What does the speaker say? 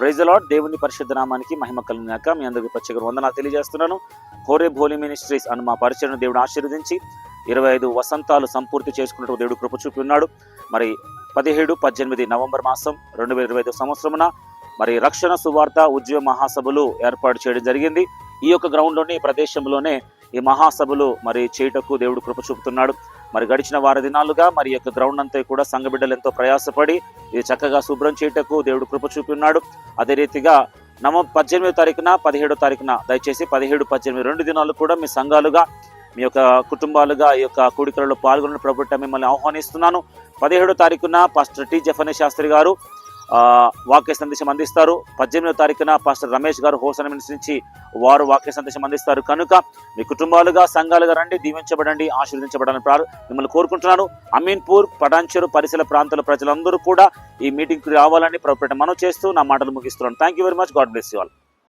Praise lord దేవుని పరిశుద్ధ నామానికి మహిమ కలిగినాక మీ అందరికీ ప్రత్యేక వందనాలు తెలియజేస్తున్నాను. హోరే భోలి మినిస్ట్రీస్ అని మా పరిచయను దేవుడు ఆశీర్వదించి ఇరవై ఐదు వసంతాలు సంపూర్తి చేసుకున్నట్టు దేవుడు కృప చూపి ఉన్నాడు. మరి పదిహేడు పద్దెనిమిది నవంబర్ మాసం రెండు వేల ఇరవై ఐదు సంవత్సరమున మరి రక్షణ సువార్త ఉద్యమ మహాసభలు ఏర్పాటు చేయడం జరిగింది. ఈ యొక్క గ్రౌండ్లోనే ఈ ప్రదేశంలోనే ఈ మహాసభలు మరి చేయుటకు దేవుడు కృప చూపుతున్నాడు. మరి గడిచిన వార దినాలుగా మరి యొక్క గ్రౌండ్ అంతా కూడా సంఘబిడ్డలు ఎంతో ప్రయాసపడి ఇది చక్కగా శుభ్రం చేయుటకు దేవుడు కృప చూపి అదే రీతిగా నవ పద్దెనిమిదో తారీఖున పదిహేడో తారీఖున దయచేసి పదిహేడు పద్దెనిమిది రెండు దినాలు కూడా మీ సంఘాలుగా మీ యొక్క కుటుంబాలుగా ఈ యొక్క కూడికలలో పాల్గొన్న ప్రభుత్వ మిమ్మల్ని ఆహ్వానిస్తున్నాను. పదిహేడో తారీఖున పాస్టర్ టి జఫనే శాస్త్రి గారు వాక్య సందేశం అందిస్తారు. పద్దెనిమిదో తారీఖున పాస్టర్ రమేష్ గారు హోసన మినిస్ట్రీ నుంచి వారు వాక్య సందేశం అందిస్తారు. కనుక మీ కుటుంబాలుగా సంఘాలుగా రండి దీవించబడండి ఆశీర్వదించబడాలని మిమ్మల్ని కోరుకుంటున్నాను. అమీన్పూర్ పటాన్చెరు పరిసర ప్రాంతాల ప్రజలందరూ కూడా ఈ మీటింగ్కి రావాలని ప్రభుత్వం మనం చేస్తూ నా మాటలు ముగిస్తున్నాను. Thank you very much God bless you all